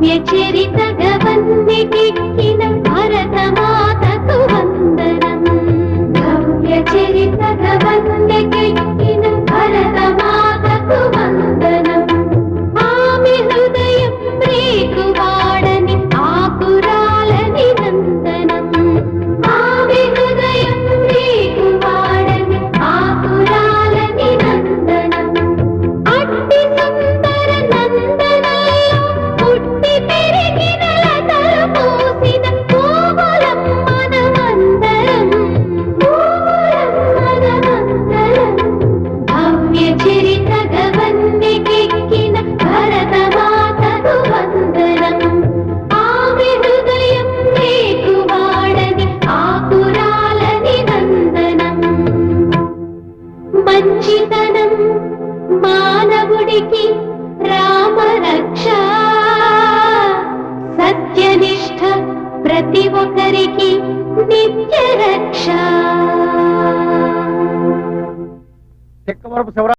భవ్య చరిత గవన్నెకెక్కిన భరతమాతకు వందనం భవ్య చరిత గవన్నెకెక్కిన మంచితనం మానవుడికి రామరక్ష. సత్యనిష్ట ప్రతి ఒక్కరికి నిత్య రక్ష చెక్కవరపు శివరా